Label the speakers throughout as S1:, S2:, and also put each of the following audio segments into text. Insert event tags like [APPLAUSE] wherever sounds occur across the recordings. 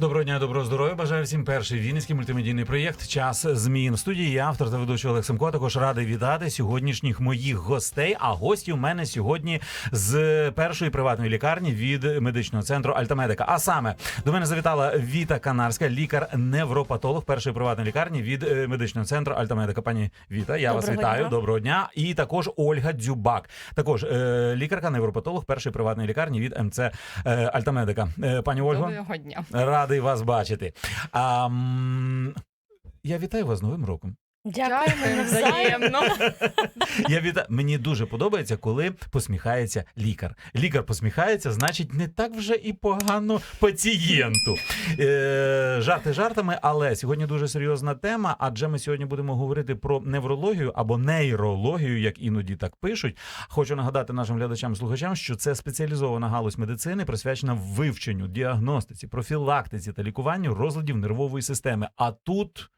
S1: Доброго дня, доброго здоров'я. Бажаю всім перший вінницький мультимедійний проєкт Час змін. В студії я, автор та ведучий Олег Семко. Також радий вітати сьогоднішніх моїх гостей. А гості у мене сьогодні з першої приватної лікарні від медичного центру Альтамедика. А саме до мене завітала Віта Канарська, лікар-невропатолог першої приватної лікарні від е, медичного центру Альтамедика. Пані Віта, я вас вітаю.
S2: дня.
S1: Доброго дня. І також Ольга Дзюбак, також е, лікарка-невропатолог першої приватної лікарні від МЦ е, Альтамедика. Пані Ольго.
S3: Доброго дня.
S1: Радий вас бачити. А, я вітаю вас з Новим роком.
S2: Дякуємо.
S3: Взаємно.
S1: Я вітаю. Мені дуже подобається, коли посміхається лікар. Лікар посміхається, значить, не так вже і погано пацієнту. Е, жарти жартами, але сьогодні дуже серйозна тема. Адже ми сьогодні будемо говорити про неврологію або нейрологію, як іноді так пишуть. Хочу нагадати нашим глядачам слухачам, що це спеціалізована галузь медицини, присвячена вивченню, діагностиці, профілактиці та лікуванню розладів нервової системи. А тут.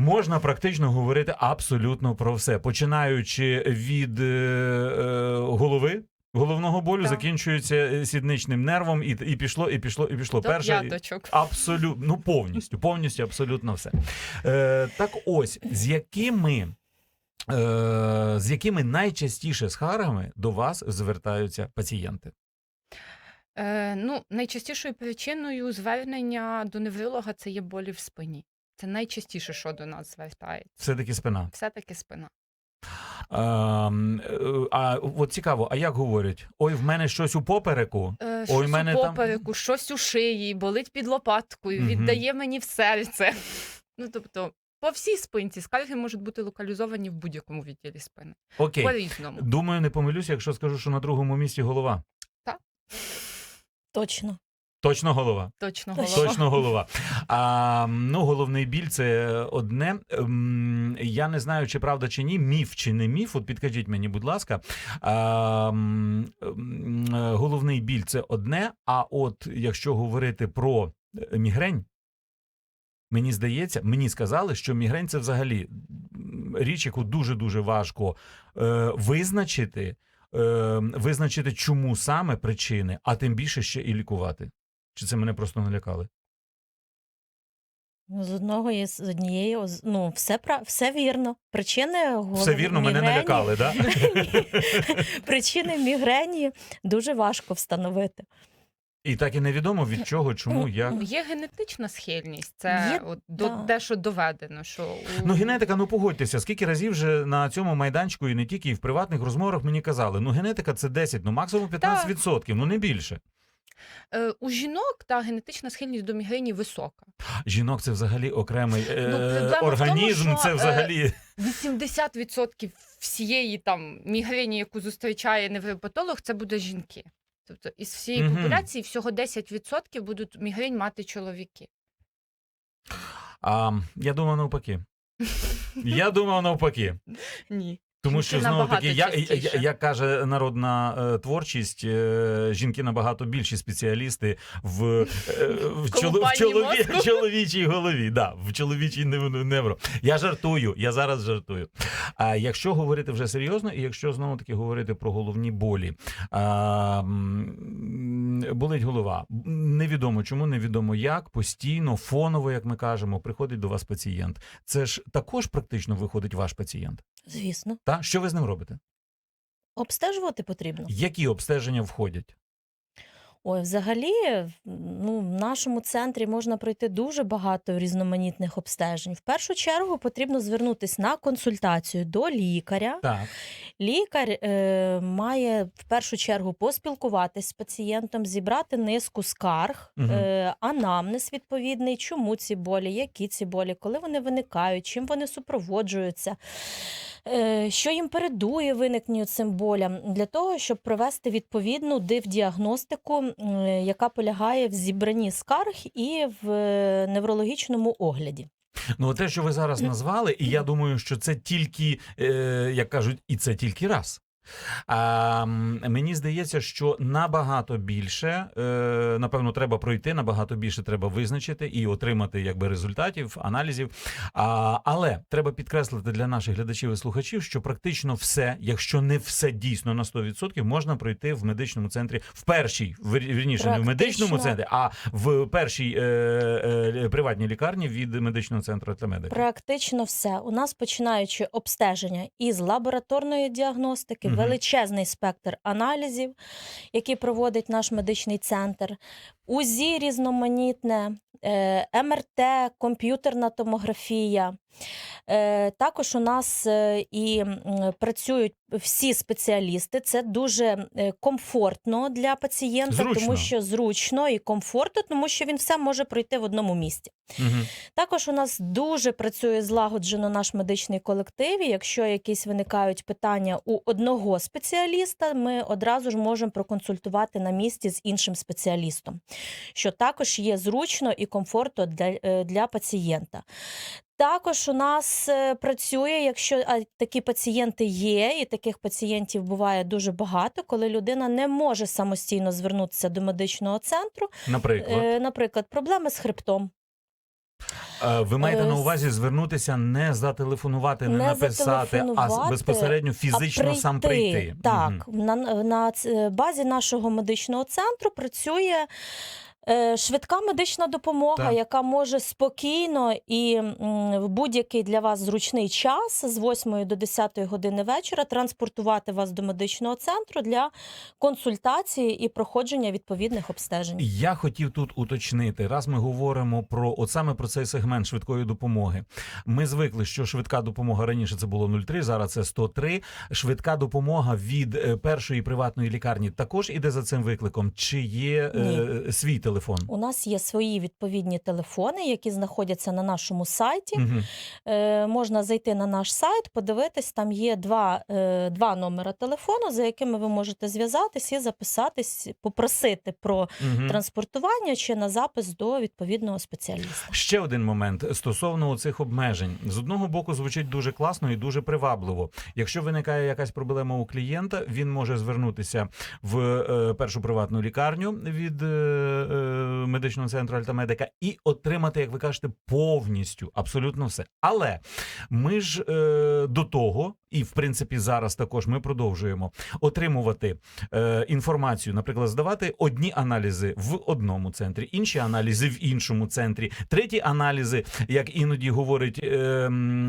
S1: Можна практично говорити абсолютно про все, починаючи від е, е, голови. Головного болю
S3: Так.
S1: закінчується е, сідничним нервом, і, і пішло, і пішло, і пішло.
S3: До
S1: Перше
S3: п'яточок.
S1: абсолютно ну повністю, повністю, абсолютно все. Е, так ось з якими. Е, з якими найчастіше скаргами до вас звертаються пацієнти?
S3: Е, ну, найчастішою причиною звернення до невролога це є болі в спині. Це найчастіше, що до нас звертається.
S1: Все таки спина.
S3: Все-таки спина.
S1: А, е, а от цікаво, а як говорять? Ой, в мене щось у попереку.
S3: Е,
S1: Ой,
S3: щось
S1: мене
S3: у
S1: там-
S3: попереку, щось у шиї, болить під лопаткою,
S1: Мгм.
S3: віддає мені в серце. [LAUGHS] Ну, тобто, по всій спинці скарги можуть бути локалізовані в будь-якому відділі спини.
S1: Окей.
S3: По-різному.
S1: Думаю, не помилюся, якщо скажу, що на другому місці голова. Так.
S2: Точно.
S1: Точно голова.
S3: Точно голова.
S1: Точно голова. А, ну, головний біль це одне. Ем, Я не знаю, чи правда чи ні, міф чи не міф. От підкажіть мені, будь ласка. А, м, м, е, головний біль це одне. А от якщо говорити про е, мігрень. Мені здається, мені сказали, що мігрень це взагалі річ, яку дуже дуже важко е, визначити, е, визначити, чому саме причини, а тим більше ще і лікувати. Чи це мене просто налякали?
S2: Ну, З одного є з однієї, оз- ну, все, пра- все вірно. Причини голов...
S1: Все вірно, мене
S2: мігрені-
S1: налякали, да? [LAUGHS]
S2: Причини мігрені дуже важко встановити.
S1: І так і невідомо від чого, чому, як.
S3: Є генетична схильність, це
S2: Є,
S3: от, до,
S2: да.
S3: те, що доведено. Що у...
S1: Ну, генетика, ну погодьтеся, скільки разів вже на цьому майданчику і не тільки і в приватних розмовах мені казали, ну генетика це 10, ну максимум 15%, ну не більше.
S3: Е, у жінок та генетична схильність до мігрені висока.
S1: Жінок це взагалі окремий е,
S3: Ну, в тому,
S1: організм,
S3: що,
S1: це
S3: е,
S1: взагалі.
S3: 80% всієї там мігрені, яку зустрічає невропатолог, це буде жінки. Тобто із всієї
S1: Мгм.
S3: популяції всього 10% будуть мігрень мати чоловіки.
S1: А я думав навпаки. Я думав навпаки.
S3: Ні.
S1: Тому що знову таки, я, я, як каже народна е, творчість, е, жінки набагато більші спеціалісти в, е, в, чоло- в чолові, чоловічій голові. Да, в чоловічій невро. Я жартую, я зараз жартую. А якщо говорити вже серйозно, і якщо знову таки говорити про головні болі, а, болить голова. Невідомо чому, невідомо як, постійно, фоново, як ми кажемо, приходить до вас пацієнт. Це ж також практично виходить ваш пацієнт.
S2: Звісно.
S1: Та що ви з ним робите?
S2: Обстежувати потрібно.
S1: Які обстеження входять?
S2: Ой, взагалі, ну, в нашому центрі можна пройти дуже багато різноманітних обстежень. В першу чергу потрібно звернутися на консультацію до лікаря.
S1: Так,
S2: Лікар е, має в першу чергу поспілкуватись з пацієнтом, зібрати низку скарг,
S1: Мгм.
S2: е, анамнез відповідний, чому ці болі, які ці болі, коли вони виникають, чим вони супроводжуються. Е, Що їм передує виникненню цим болям, для того, щоб провести відповідну див-діагностику, яка полягає в зібранні скарг і в е, неврологічному огляді.
S1: ну те, що ви зараз назвали, і я думаю, що це тільки, е, як кажуть, і це тільки раз. А, мені здається, що набагато більше, е, напевно, треба пройти, набагато більше треба визначити і отримати якби результатів, аналізів. А, але треба підкреслити для наших глядачів і слухачів, що практично все, якщо не все дійсно на 100%, можна пройти в медичному центрі в першій, вір- вірніше, не в медичному центрі, а в першій е, е, приватній лікарні від медичного центру для медика.
S2: Практично все. У нас починаючи обстеження із лабораторної діагностики,
S1: Мгм.
S2: величезний спектр аналізів, які проводить наш медичний центр, УЗІ різноманітне, е, МРТ, комп'ютерна томографія. Е, Також у нас е, і працюють всі спеціалісти. Це дуже е, комфортно для пацієнта,
S1: Зручно.
S2: тому що зручно і комфортно, тому що він все може пройти в одному місці.
S1: Мгм.
S2: Також у нас дуже працює злагоджено наш медичний колектив. І якщо якісь виникають питання у одного спеціаліста, ми одразу ж можемо проконсультувати на місці з іншим спеціалістом, що також є зручно і комфортно для, для пацієнта. Також у нас е, працює, якщо такі пацієнти є, і таких пацієнтів буває дуже багато, коли людина не може самостійно звернутися до медичного центру.
S1: Наприклад.
S2: Е, Наприклад, проблеми з хребтом.
S1: Е, Ви маєте на увазі звернутися, не зателефонувати, не,
S2: Не
S1: написати, а безпосередньо фізично
S2: а
S1: сам прийти.
S2: Так,
S1: Мгм.
S2: на, на базі нашого медичного центру працює. Е, Швидка медична допомога,
S1: Так.
S2: яка може спокійно і в будь-який для вас зручний час з 8 до 10 години вечора транспортувати вас до медичного центру для консультації і проходження відповідних обстежень.
S1: Я хотів тут уточнити, раз ми говоримо про от саме про цей сегмент швидкої допомоги. Ми звикли, що швидка допомога раніше це було 0,3, зараз це 103. Швидка допомога від е, першої приватної лікарні також іде за цим викликом. Чи є е, свій телефон?
S2: У нас є свої відповідні телефони, які знаходяться на нашому сайті.
S1: Мгм.
S2: Е, можна зайти на наш сайт, подивитись, там є два, е, два номера телефону, за якими ви можете зв'язатись і записатись, попросити про
S1: Мгм.
S2: транспортування чи на запис до відповідного спеціаліста.
S1: Ще один момент стосовно цих обмежень. З одного боку, звучить дуже класно і дуже привабливо. Якщо виникає якась проблема у клієнта, він може звернутися в е, першу приватну лікарню від е, медичного центру Альтамедика і отримати, як ви кажете, повністю абсолютно все. Але ми ж е, до того, і в принципі зараз також ми продовжуємо отримувати е, інформацію, наприклад, здавати одні аналізи в одному центрі, інші аналізи в іншому центрі, треті аналізи, як іноді говорить е,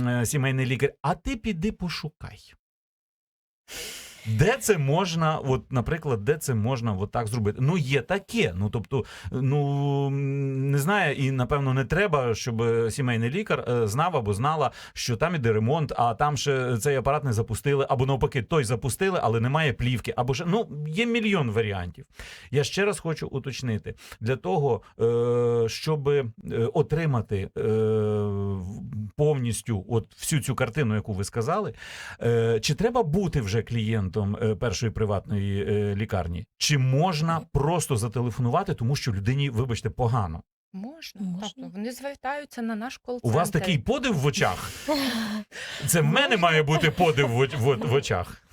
S1: е, сімейний лікар. А ти піди пошукай. Де це можна, от, наприклад, де це можна от так зробити? Ну, є таке. Ну, тобто, ну не знаю, і напевно не треба, щоб е, сімейний лікар е, знав або знала, що там іде ремонт, а там ще цей апарат не запустили, або навпаки, той запустили, але немає плівки. Або ще ну є мільйон варіантів. Я ще раз хочу уточнити для того, е, щоб отримати повністю от всю цю картину, яку ви сказали, чи треба бути вже клієнтом е, першої приватної е, лікарні, чи можна просто зателефонувати, тому що людині, вибачте, погано.
S3: Можна.
S2: Можна.
S3: Тобто вони звертаються на наш кол
S1: У вас такий подив в очах? [LAUGHS] Це в мене має бути подив в, в, в очах.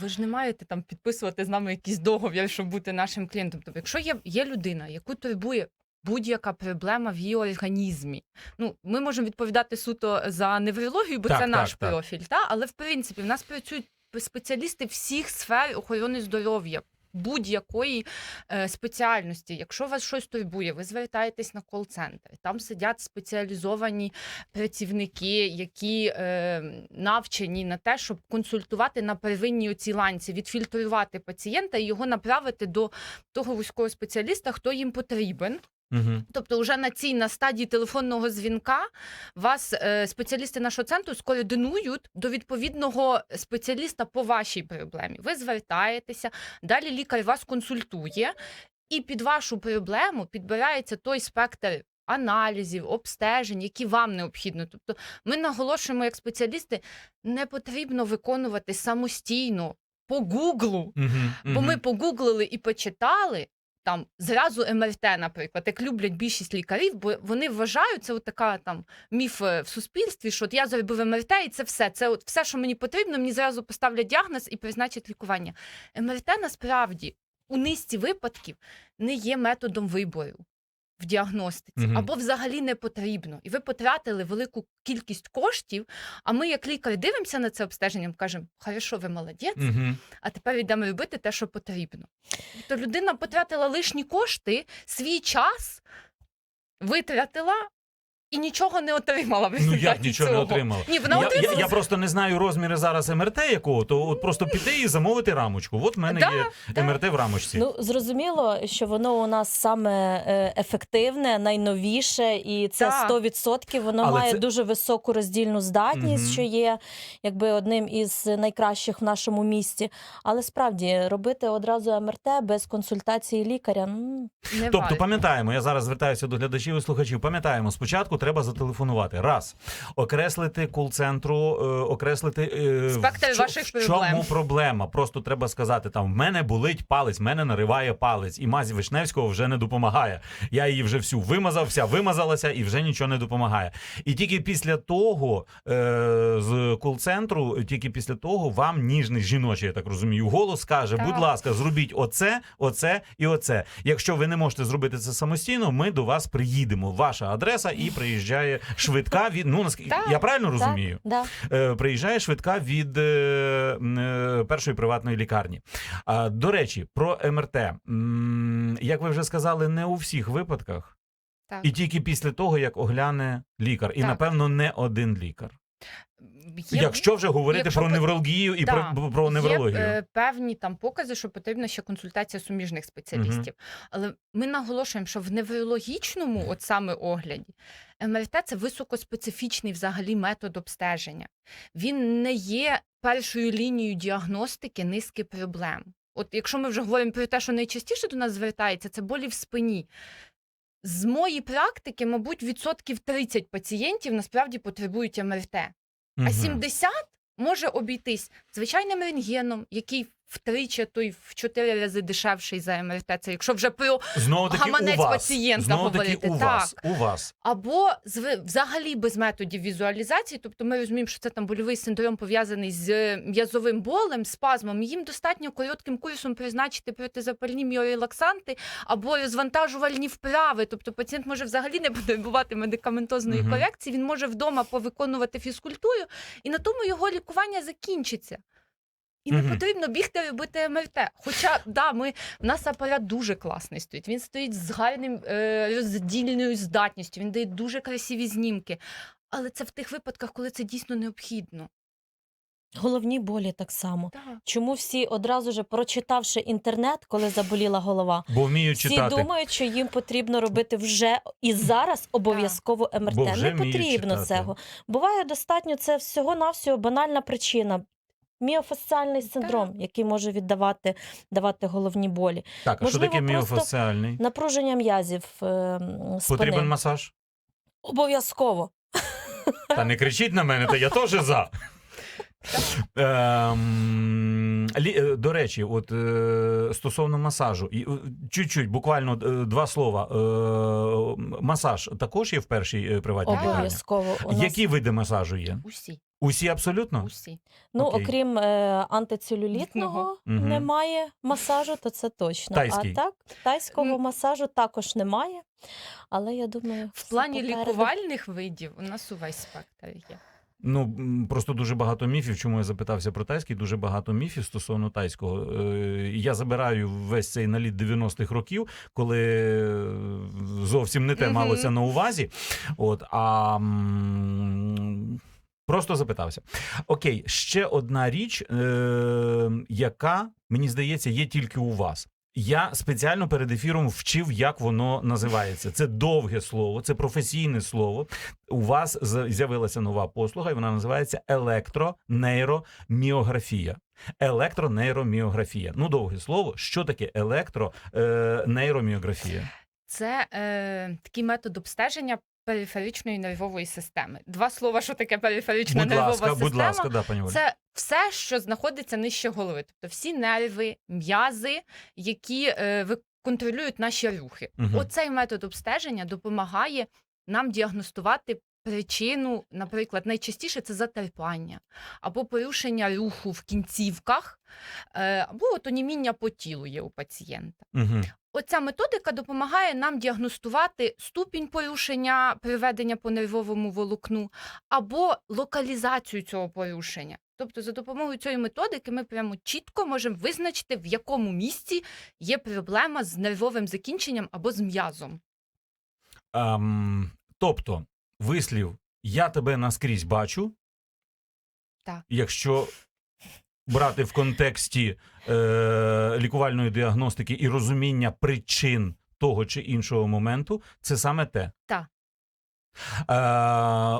S3: Ви ж не маєте там підписувати з нами якийсь договір, щоб бути нашим клієнтом. Тобто, якщо є, є людина, яку турбує будь-яка проблема в її організмі, ну ми можемо відповідати суто за неврологію, бо
S1: Так,
S3: це
S1: так,
S3: наш
S1: так.
S3: профіль. Та? Але в принципі в нас працюють спеціалісти всіх сфер охорони здоров'я. Будь-якої е, спеціальності, якщо вас щось турбує, ви звертаєтесь на кол-центр. Там сидять спеціалізовані працівники, які е, навчені на те, щоб консультувати на первинній оцій ланці, відфільтрувати пацієнта і його направити до того вузького спеціаліста, хто їм потрібен.
S1: Угу.
S3: Тобто, вже на цій на стадії телефонного дзвінка вас е, спеціалісти нашого центру скоординують до відповідного спеціаліста по вашій проблемі. Ви звертаєтеся, далі лікар вас консультує, і під вашу проблему підбирається той спектр. Аналізів, обстежень, які вам необхідно. Тобто, ми наголошуємо як спеціалісти, не потрібно виконувати самостійно по гуглу, бо ми погуглили і почитали, там зразу МРТ, наприклад, як люблять більшість лікарів, бо вони вважають це от така там міф е, в суспільстві, що от я зробив МРТ, і це все. Це от все, що мені потрібно, мені зразу поставлять діагноз і призначать лікування. МРТ насправді у низці випадків не є методом вибору. В діагностиці
S1: угу.
S3: або взагалі не потрібно, і ви потратили велику кількість коштів. А ми, як лікар, дивимося на це обстеження, кажемо: хорошо, ви молодець,
S1: Угу.
S3: а тепер йдемо робити те, що потрібно. Тобто людина потратила лишні кошти, свій час витратила і нічого не отримала. В
S1: Ну
S3: результаті
S1: як нічого не
S3: цього.
S1: отримала?
S3: Ні, вона
S1: я, я,
S3: отримала.
S1: я просто не знаю розміри зараз МРТ якого, то от просто піти і замовити рамочку. От в мене
S3: Да,
S1: є
S3: да.
S1: МРТ в рамочці.
S2: Ну зрозуміло, що воно у нас саме е, ефективне, найновіше, і це
S3: Так.
S2: 100% Воно
S1: Але
S2: має
S1: це-
S2: дуже високу роздільну здатність,
S1: Мгм.
S2: що є якби одним із найкращих в нашому місті. Але справді робити одразу МРТ без консультації лікаря. м,
S3: Не
S1: Тобто,
S3: варто.
S1: пам'ятаємо, я зараз звертаюся до глядачів і слухачів. Пам'ятаємо, спочатку треба зателефонувати. Раз окреслити кул-центру, е, окреслити
S3: Спектр
S1: в,
S3: ваших
S1: в
S3: проблем.
S1: проблема. Просто треба сказати: там в мене болить палець, в мене нариває палець, і мазь Вишневського вже не допомагає. Я її вже всю вимазав, вся вимазалася і вже нічого не допомагає. І тільки після того е, з кул-центру, тільки після того вам ніжний жіночий, я так розумію, голос каже:
S3: Так.
S1: будь ласка, зробіть оце, оце і оце. Якщо ви не можете зробити це самостійно, ми до вас приїдемо. Ваша адреса і приїжджає швидка від ну наскільки я правильно розумію? Е, приїжджає швидка від е, е, першої приватної лікарні. До речі, про МРТ. Як ви вже сказали, не у всіх випадках,
S3: Так.
S1: і тільки після того, як огляне лікар, і
S3: Так.
S1: напевно не один лікар.
S3: Є-
S1: Якщо вже говорити
S3: якщо
S1: про неврологію і
S3: Да.
S1: про, про неврологію.
S3: Є е, певні там покази, що потрібна ще консультація суміжних спеціалістів. Але ми наголошуємо, що в неврологічному, от саме огляді, МРТ це високоспецифічний взагалі метод обстеження. Він не є першою лінією діагностики низки проблем. От якщо ми вже говоримо про те, що найчастіше до нас звертається, це болі в спині. З моєї практики, мабуть, відсотків 30 пацієнтів насправді потребують МРТ. А
S1: Мгм.
S3: 70 може обійтись звичайним рентгеном, який втричі, то й в чотири рази дешевший за МРТ. Це якщо вже про
S1: Знову таки
S3: гаманець
S1: у вас.
S3: пацієнта
S1: Знову таки
S3: говорити,
S1: у вас.
S3: так.
S1: У вас.
S3: або взагалі без методів візуалізації. Тобто ми розуміємо, що це там больовий синдром пов'язаний з е, м'язовим болем, спазмом. Їм достатньо коротким курсом призначити протизапальні міорелаксанти або розвантажувальні вправи. Тобто пацієнт може взагалі не потребувати медикаментозної
S1: Мгм.
S3: корекції. Він може вдома повиконувати фізкультуру, і на тому його лікування закінчиться. І не потрібно бігти робити МРТ. Хоча да, ми в нас апарат дуже класний стоїть. Він стоїть з гарним е, роздільною здатністю. Він дає дуже красиві знімки. Але це в тих випадках, коли це дійсно необхідно.
S2: Головні болі так само.
S3: Так.
S2: Чому всі одразу же, прочитавши інтернет, коли заболіла голова,
S1: Бо вміють
S2: всі
S1: читати.
S2: думають, що їм потрібно робити вже і зараз обов'язково МРТ.
S1: Бо вже
S2: Не потрібно
S1: читати.
S2: цього. Буває достатньо це всього-навсього банальна причина. Міофасціальний синдром, який може віддавати давати головні болі,
S1: Так, а що таке міофасціальний?
S2: напруження м'язів е, спини.
S1: Потрібен масаж?
S2: Обов'язково.
S1: Та не кричіть на мене, та я теж за. Ем, е, до речі, от е, стосовно масажу, і, е, чуть-чуть, буквально два слова. Масаж також є в першій приватній лікарні?
S2: Обов'язково.
S1: Які види масажу є?
S3: Усі,
S1: Усі абсолютно?
S3: усі.
S2: ну,
S1: Окей.
S2: окрім е, антицелюлітного
S1: Мгм.
S2: немає масажу, то це точно.
S1: Тайський.
S2: А так, тайського
S3: М.
S2: масажу також немає. Але я думаю,
S3: В
S2: все
S3: плані
S2: попереду.
S3: лікувальних видів у нас увесь спектр є.
S1: Ну м, просто дуже багато міфів. Чому я запитався про тайський? Дуже багато міфів стосовно тайського. Е, Я забираю весь цей наліт 90-х років, коли е, зовсім не те
S3: Мгм.
S1: малося на увазі. От а. м, Просто запитався. Окей, ще одна річ, е, яка мені здається є тільки у вас. Я спеціально перед ефіром вчив, як воно називається. Це довге слово, це професійне слово. У вас з'явилася нова послуга, і вона називається електронейроміографія. Електронейроміографія. Ну, довге слово. Що таке електронейроміографія?
S3: Це е, такий метод обстеження периферичної нервової системи. Два слова, що таке периферична
S1: Будь
S3: нервова
S1: ласка,
S3: система.
S1: будь ласка, да, пані Олі.
S3: Це все, що знаходиться нижче голови, тобто всі нерви, м'язи, які е, контролюють наші рухи.
S1: Угу.
S3: Оцей метод обстеження допомагає нам діагностувати причину, наприклад, найчастіше це затерпання або порушення руху в кінцівках, е, або от оніміння по тілу є у пацієнта.
S1: Угу.
S3: Оця методика допомагає нам діагностувати ступінь порушення приведення по нервовому волокну або локалізацію цього порушення. Тобто, за допомогою цієї методики ми прямо чітко можемо визначити, в якому місці є проблема з нервовим закінченням або з м'язом.
S1: Ем, тобто, вислів я тебе наскрізь бачу.
S3: Так.
S1: Якщо брати в контексті е, лікувальної діагностики і розуміння причин того чи іншого моменту, це саме те.
S3: Так.
S1: Е,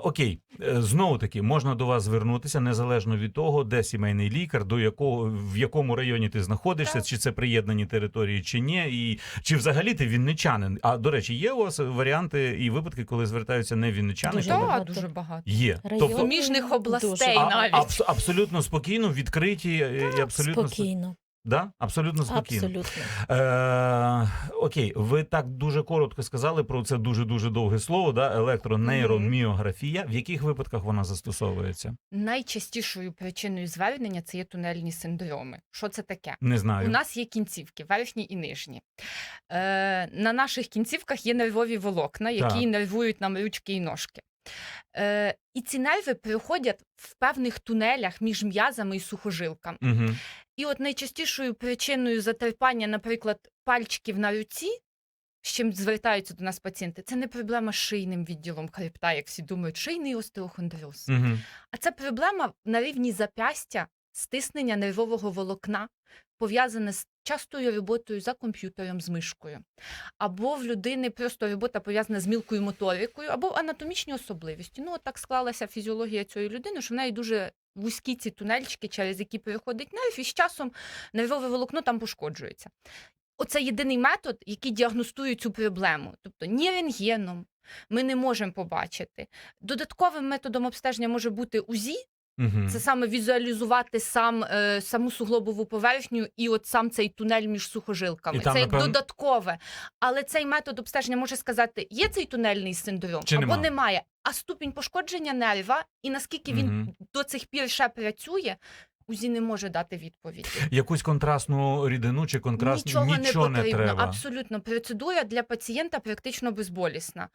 S1: окей, Е, знову таки можна до вас звернутися незалежно від того, де сімейний лікар, до якого в якому районі ти знаходишся,
S3: Так.
S1: чи це приєднані території, чи ні, і чи взагалі ти вінничанин. А до речі, є у вас варіанти і випадки, коли звертаються не вінничани?
S2: Дуже багато.
S3: дуже багато.
S1: Є. Тобто
S3: Суміжних областей
S2: дуже.
S1: а,
S3: навіть.
S1: абс- абсолютно спокійно, відкриті і абсолютно
S2: Спокійно,
S1: Да? Абсолютно спокійно.
S2: абсолютно.
S1: Е, окей, ви так дуже коротко сказали про це дуже дуже довге слово, да? електронейроміографія. В яких випадках вона застосовується?
S3: Найчастішою причиною звернення це є тунельні синдроми. Що це таке?
S1: Не знаю.
S3: У нас є кінцівки, верхні і нижні. Е, на наших кінцівках є нервові волокна, які
S1: Так.
S3: нервують нам ручки і ножки. Е, і ці нерви проходять в певних тунелях між м'язами і сухожилками.
S1: Угу.
S3: І от найчастішою причиною затерпання, наприклад, пальчиків на руці, з чим звертаються до нас пацієнти, це не проблема з шийним відділом хребта, як всі думають, шийний остеохондроз.
S1: Угу.
S3: А це проблема на рівні запястя, стиснення нервового волокна, пов'язане з частою роботою за комп'ютером з мишкою. Або в людини просто робота пов'язана з мілкою моторикою, або анатомічні особливості. Ну, от так склалася фізіологія цієї людини, що в неї дуже вузькі ці тунельчики, через які переходить нерв, і з часом нервове волокно там пошкоджується. Оце єдиний метод, який діагностує цю проблему. Тобто ні рентгеном ми не можемо побачити. Додатковим методом обстеження може бути УЗІ,
S1: Угу.
S3: це саме візуалізувати сам, е, саму суглобову поверхню і от сам цей тунель між сухожилками.
S1: І там,
S3: це як
S1: напевно-
S3: додаткове. Але цей метод обстеження може сказати, є цей тунельний синдром
S1: Чи
S3: або
S1: нема?
S3: немає. А ступінь пошкодження нерва і наскільки він
S1: Мгм.
S3: до цих пір ще працює, УЗІ не може дати відповіді.
S1: Якусь контрастну рідину чи контрастну
S3: Нічого,
S1: нічого
S3: не потрібно.
S1: треба.
S3: Абсолютно процедура для пацієнта практично безболісна.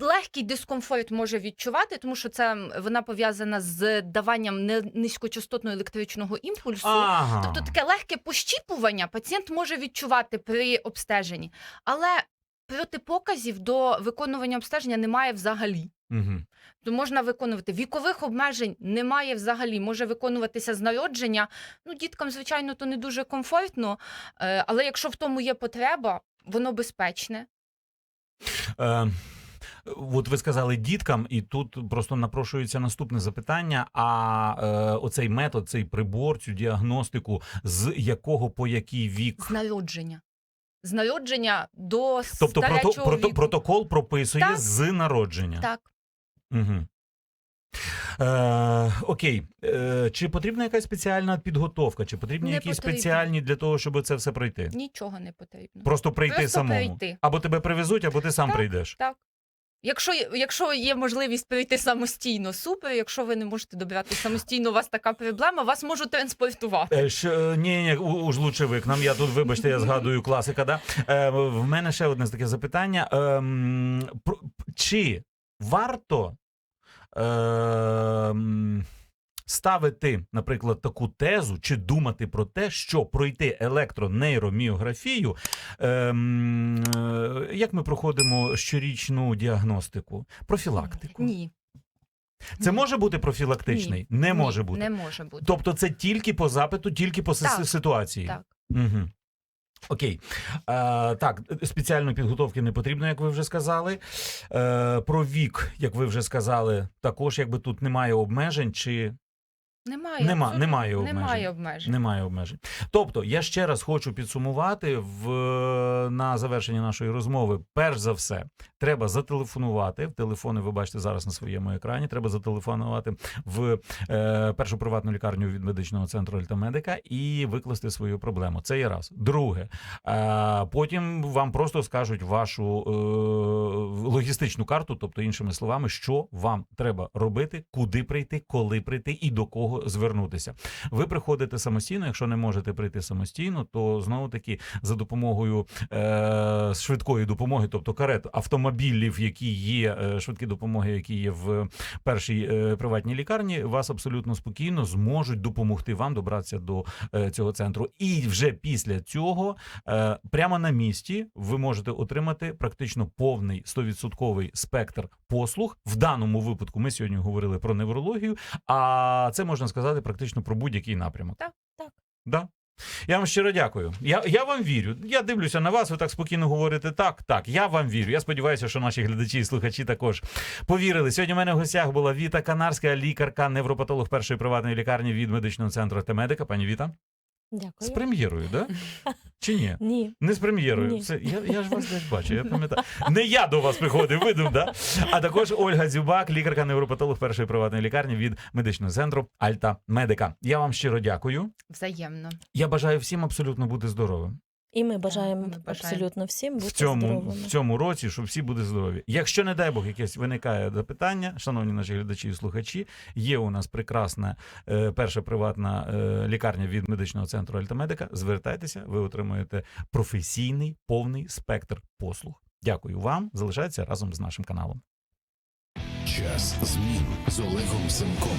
S3: Легкий дискомфорт може відчувати, тому що це вона пов'язана з даванням низькочастотного електричного імпульсу.
S1: Ага.
S3: Тобто таке легке пощіпування пацієнт може відчувати при обстеженні, але протипоказів до виконування обстеження немає взагалі.
S1: Угу.
S3: То можна виконувати вікових обмежень немає взагалі. Може виконуватися з народження. Ну, діткам, звичайно, то не дуже комфортно, е, але якщо в тому є потреба, воно безпечне.
S1: Е, от ви сказали діткам, і тут просто напрошується наступне запитання: а е, оцей метод, цей прибор, цю діагностику, з якого по який вік?
S3: З народження. З народження до
S1: Тобто прото, прото, протокол прописує
S3: Так.
S1: з народження.
S3: Так.
S1: Угу. Е, окей, е, чи потрібна якась спеціальна підготовка, чи потрібні
S3: Не
S1: якісь
S3: потрібно.
S1: спеціальні для того, щоб це все пройти?
S3: Нічого не потрібно.
S1: Просто прийти
S3: Просто
S1: самому.
S3: прийти.
S1: Або тебе привезуть, або ти сам
S3: Так.
S1: прийдеш.
S3: Так. Якщо, якщо є можливість прийти самостійно, супер. Якщо ви не можете добрати самостійно, у вас така проблема, вас можуть транспортувати.
S1: Е, Що, ні, ні, уж лучше ви к нам. Я тут, вибачте, я згадую класика. Да? Е, в мене ще одне таке запитання. Е, чи варто ем, ставити, наприклад, таку тезу, чи думати про те, що пройти електронейроміографію, ем, е, як ми проходимо щорічну діагностику? Профілактику.
S3: Ні.
S1: Це
S3: Ні.
S1: може бути профілактичний? Не
S3: Ні,
S1: може бути.
S3: Не може бути.
S1: Тобто це тільки по запиту, тільки по
S3: Так,
S1: ситуації.
S3: Так.
S1: Угу. Окей. Е, так, спеціальної підготовки не потрібно, як ви вже сказали. Е, про вік, як ви вже сказали, також якби тут немає обмежень, чи
S3: Немає,
S1: Нема-
S3: абсолютно
S1: немає обмежень.
S3: Немає обмежень.
S1: Немає обмежень. Тобто, я ще раз хочу підсумувати в на завершення нашої розмови. Перш за все, треба зателефонувати. В телефони ви бачите зараз на своєму екрані. Треба зателефонувати в е, першу приватну лікарню від медичного центру Альтамедика і викласти свою проблему. Це є раз. Друге, е, потім вам просто скажуть вашу е, логістичну карту, тобто іншими словами, що вам треба робити, куди прийти, коли прийти і до кого звернутися. Ви приходите самостійно. Якщо не можете прийти самостійно, то знову таки за допомогою е, швидкої допомоги, тобто карет автомобілів, які є е, швидкі допомоги, які є в першій е, приватній лікарні, вас абсолютно спокійно зможуть допомогти вам добратися до е, цього центру. І вже після цього, е, прямо на місці, ви можете отримати практично повний 100% спектр послуг. В даному випадку ми сьогодні говорили про неврологію, а це можна сказати практично про будь-який напрямок.
S3: Так.
S2: Так.
S1: Да. Я вам щиро дякую. Я, я вам вірю. Я дивлюся на вас, ви так спокійно говорите. Так, так, я вам вірю. Я сподіваюся, що наші глядачі і слухачі також повірили. Сьогодні в мене в гостях була Віта Канарська, лікарка, невропатолог першої приватної лікарні від медичного центру Темедика. Пані Віта, з прем'єрою, да? [LAUGHS] Чи ні?
S2: Ні.
S1: Не з прем'єрою.
S2: Ні.
S1: Все, я, я ж вас десь бачу, я [LAUGHS] пам'ятаю. Не я до вас приходив, видим, да? А також Ольга Дзюбак, лікарка невропатолог першої приватної лікарні від медичного центру Альта Медика. Я вам щиро дякую.
S3: Взаємно.
S1: Я бажаю всім абсолютно бути здоровим.
S2: І ми бажаємо
S3: ми бажаємо.
S2: абсолютно всім бути
S1: в цьому,
S2: здоровими.
S1: в цьому році, щоб всі були здорові. Якщо, не дай Бог, якесь виникає запитання, шановні наші глядачі і слухачі, є у нас прекрасна е, перша приватна е, лікарня від медичного центру Альтамедика. Звертайтеся, ви отримуєте професійний повний спектр послуг. Дякую вам. Залишайтеся разом з нашим каналом.
S4: Час змін з Олегом Семком.